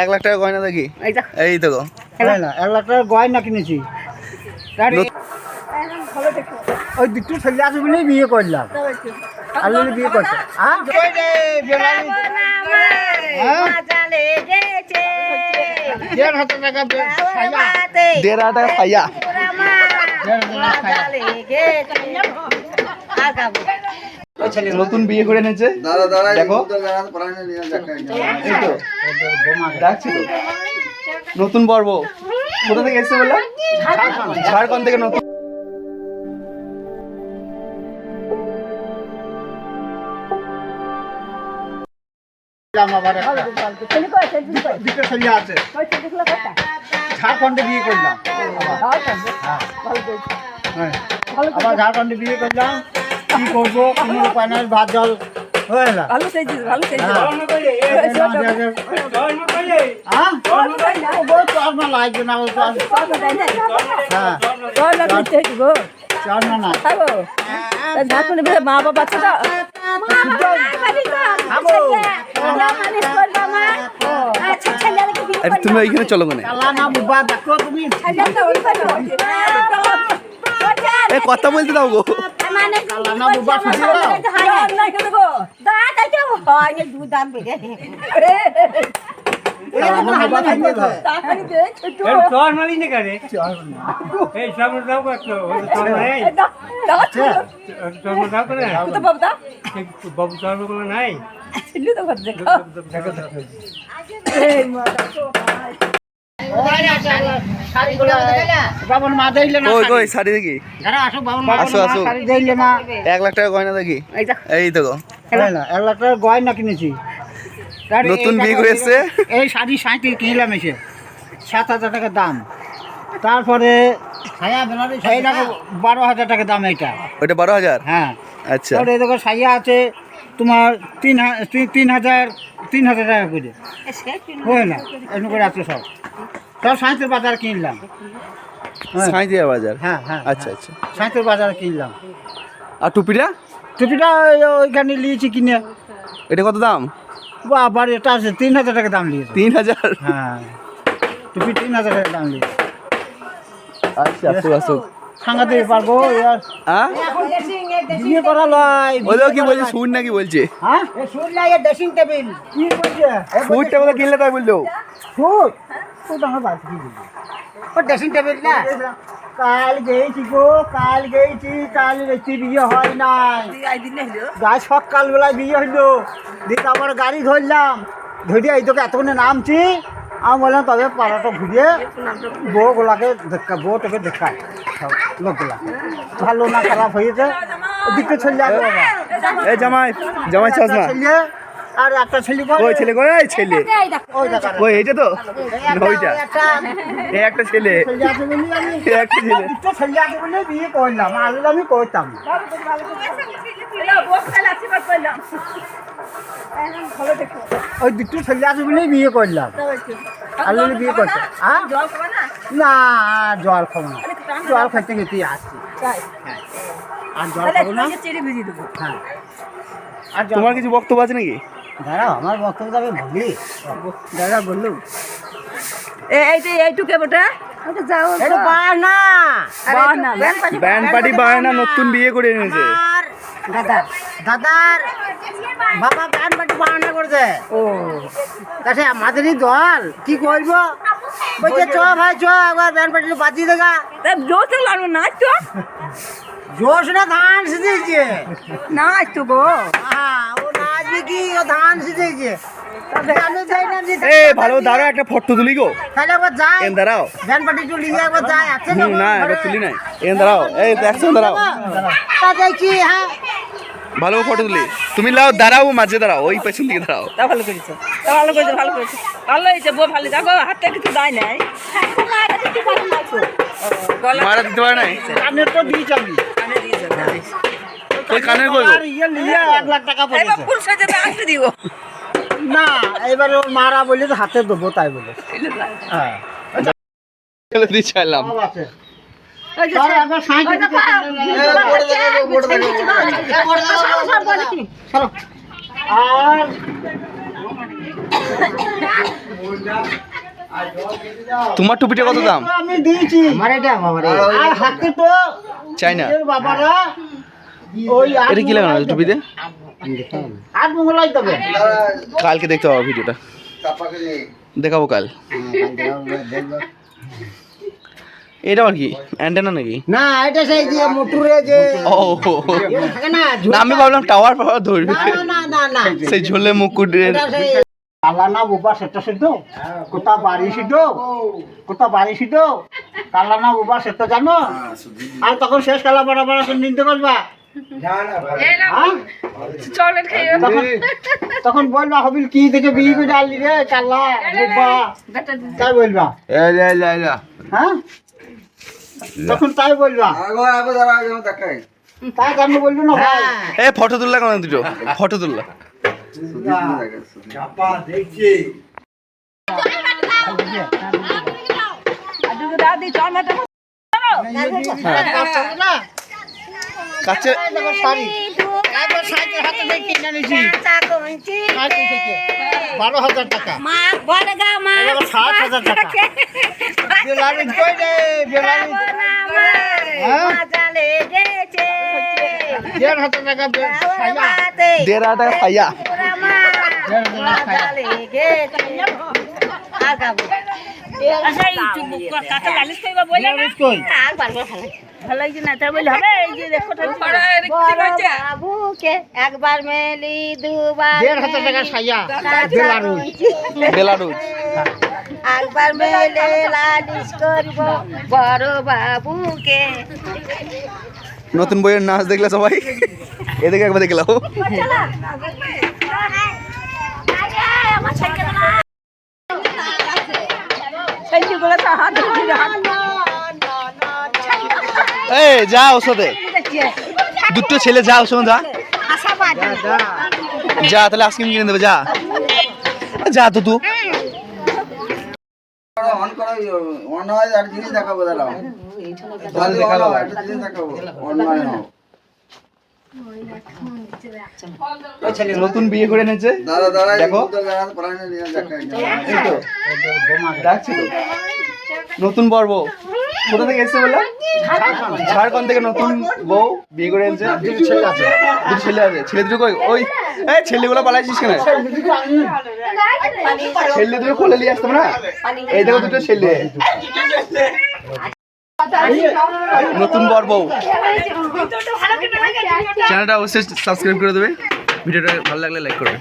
এক লাখ টাকা গয়না দেখি। এই তো হ্যাঁ। না এক লাখ টাকার গয়না কিনেছি। ওই দুটো ছেলে আছে বলেই বিয়ে করলাম। আর বিয়ে করছে। হ্যাঁ? দেড় হাজার টাকা দেড় হাজার টাকা খাইয়া দেড় হাজার টাকা ছাইয়া। নতুন বিয়ে করে এনেছে। দেখো। নতুন পর্ব। কোথা থেকে এসছে বললাম? ঝাড়খণ্ড থেকে নতুন। ঝাড়খণ্ডে বিয়ে করলাম। হ্যাঁ। ঝাড়খণ্ডে বিয়ে করলাম। কি করব? কোনো উপায় নাই ভাত জল হয়ে না ভালো চাইছিস ভালো চাইছিস হ্যাঁ। হ্যাঁ? চশমা লাগবে না, হ্যাঁ, চশমা। ঝাড়খণ্ডে মা বাবা আরে তুমি ওইখানে চলো মানে। না দেখো তুমি। এ কথা বলতে দাও গো বুবা, শুনছি না? কালা না বুবা, শুনছি না? চর মালি নে করে এই সব দাও কত চর নাই এক লাখ টাকা গয়না দেখি। এই তো এক লাখ টাকার গয়না কিনেছি। নতুন বিয়ে টাকা করে এসছে? এই শাড়ি সাঁইতে কিনলাম এসে। সাত হাজার টাকা দাম। তারপরে বারো হাজার টাকা দাম এটা ওইটা বারো হাজার? হ্যাঁ। আচ্ছা। এই দেখো সাইয়া আছে তোমার তিন হা- তিন- তিন হাজার তিন হাজার টাকা করে। হয় না? এমনি করে। আছে সব। সব সাঁইতের বাজার কিনলাম। হ্যাঁ। সাঁইতিয়া বাজার? হ্যাঁ হ্যাঁ আচ্ছা আচ্ছা। সাঁইতের বাজার কিনলাম। আর টুপিটা? টুপিটা ওইখানে নিয়েছি কিনে। এটা কত দাম? আবার এটা আছে তিন হাজার টাকা দাম নিয়েছে। তিন হাজার? হ্যাঁ। টুপি তিন হাজার টাকা দাম নিয়েছে। আচ্ছা আসুক আসুক। সাংঘাতে পারব এবার হ্যাঁ বিয়ে করা লয়। ওই কি বলছে? সুর নাকি বলছে? হ্যাঁ সুর লাগে ড্রেসিং টেবিল কি বলছে? সুরটা কোথায় কিনলে তাই বলল। সুর? সুর আমার বাড়ি কি বলছে ও ড্রেসিং টেবিল না? কাল গেছি গো কাল গেছি কাল বিয়ে হয় নাই। গাছ সকালবেলায় বিয়ে হইল দিয়ে আবার গাড়ি ধরলাম। ধরিয়া এই তোকে এতক্ষণে নামছি আমি বললাম তবে পাড়াটা ঘুরিয়ে বউগুলাকে দেখা বউটাকে দেখায়। সব লোকগুলা। ভালো না খারাপ হয়েছে। দিকে চলে যাবে এই জামাই জামাই ছেলে আর একটা ছেলে। ওই ছেলে কই এই ছেলে। ওই এইটা তো? একটা- ওইটা। এই একটা ছেলে। একটা ছেলে। দুটো ছেলে আছে বলে বিয়ে করলাম। আগে আমি করতাম। ওই দুটো ছেলে আছে বলে বিয়ে করলাম। আর বলে বিয়ে করতাম। হ্যাঁ? না জল খাব না। জল খাইতে খেতে আসছি। হ্যাঁ। আর জল খাব না। হ্যাঁ। আর তোমার কিছু বক্তব্য আছে নাকি? দাঁড়াও আমার বক্তব্য যাবে ভুলি দাদা বললুম এইটুকে বেটা। যাও না বাহানা, ব্যান্ড পার্টি নতুন বিয়ে করে এনেছে। আর দাদা দাদার বাবা ব্যান পার্টি বাহানা করছে। ও। আমাদেরই দল কি করব? বলছে চ ভাই চ একবার পার্টি বাজিয়ে দেখা। জোর লাগল নাচ তো জোশ না ধান নাচ তো গো। হ্যাঁ কি ধান ভালো দাঁড়াও একটা ফটো তুলি গো। এন দাঁড়াও। না এটা তুলি নাই। এন দাঁড়াও। এই দাঁড়াও। হ্যাঁ। ভালো ফটো তুলি। তুমি লাও দাঁড়াও মাঝে দাঁড়াও ওই পেছন দিকে দাঁড়াও। তা ভালো করেছ তা ভালো করেছ ভালো করেছ। ভালো হয়েছে বউ ভালো দেখো হাতে কিছু দেয় নাই। মারা দিতে পারে নাই? কানের তো দিয়েছি আমি। কানে দিয়েছে ওই আর ইয়ে লাখ টাকা এবার ফুল সাজে দিব না এবারে ওর মারা তো হাতে দেবো তাই বলে হ্যাঁ চলে চাইলাম তোমার টুপিটা কত দাম আমি দিয়েছি আমার এটা বাবা হাতে তো চাই না বাবারা এটা কি লাগানো টুপিতে? কালকে দেখতে পাবো ভিডিওটা। দেখাবো কাল। এটা আর কি? অ্যান্টেনা নাকি? না এটা সেই যে মোটরে যে ও। না না আমি ভাবলাম টাওয়ার ফাওয়ার ধরবে। না না না না সেই ঝোলে মুকুটের কালানা বুবা সেটা সিদ্ধ? কোথা বাড়ি সিদ্ধ? কোথা বাড়ি সিদ্ধ? কালানা বুবা সেটা জানো? আর তখন শেষ কালা বরাবর আছে নিতে হ্যাঁ? তখন বলবা হবিল কি বিয়ে করে রে? বুবা তাই বলবা। হ্যাঁ? তখন তাই বলবা। তাই কেন বলব না ভাই। এ ফটো তুললা কেন দুটো? ফটো তুললা। দাদি চকলেট না কাছে দেখো শাড়ি। একবার সাইকেল হাতে দিয়ে কিনে নিয়েছি সাইকেল থেকে বারো হাজার টাকা। এবার সাত হাজার টাকা। হ্যাঁ? দেড় হাজার টাকা। দেড় হাজার টাকা খাইয়া দেড় হাজার টাকা সাইয়া। দেখো বাবুকে একবার মেলি দুবার দেড় হাজার টাকা সাইয়া বেলারি একবার মেলে লালিশ করব বড় বাবুকে। নতুন বইয়ের নাচ দেখলে সবাই? এদিকে একবার দেখলাম সেই গুলো তো হাত ধরে হাত এই যা ওর সাথে দুটো ছেলে যা ওর সঙ্গে যা। যা তাহলে আইসক্রিম কিনে দেবে যা। যা তো তুই অন করা অন হয় আর জিনিস দেখাবো দাঁড়াও। দেখাবো একটা জিনিস দেখাবো অনলাইন হোক নতুন বিয়ে করে এনেছে। দাদা দাদা দেখো। নতুন পর্ব। কোথা থেকে এসছে বললাম? ঝাড়খণ্ড। থেকে নতুন বউ বিয়ে করে এনেছে। দুটো ছেলে আছে। দুটো ছেলে আছে। ছেলে দুটো কই? ওই এই ছেলেগুলো পালাইছিস কেন? ছেলে দুটো কোলে নিয়ে আসতাম না? এই দেখো দুটো ছেলে। নতুন বর বউ। চ্যানেলটা অবশ্যই সাবস্ক্রাইব করে দেবে। ভিডিওটা ভালো লাগলে লাইক করবে।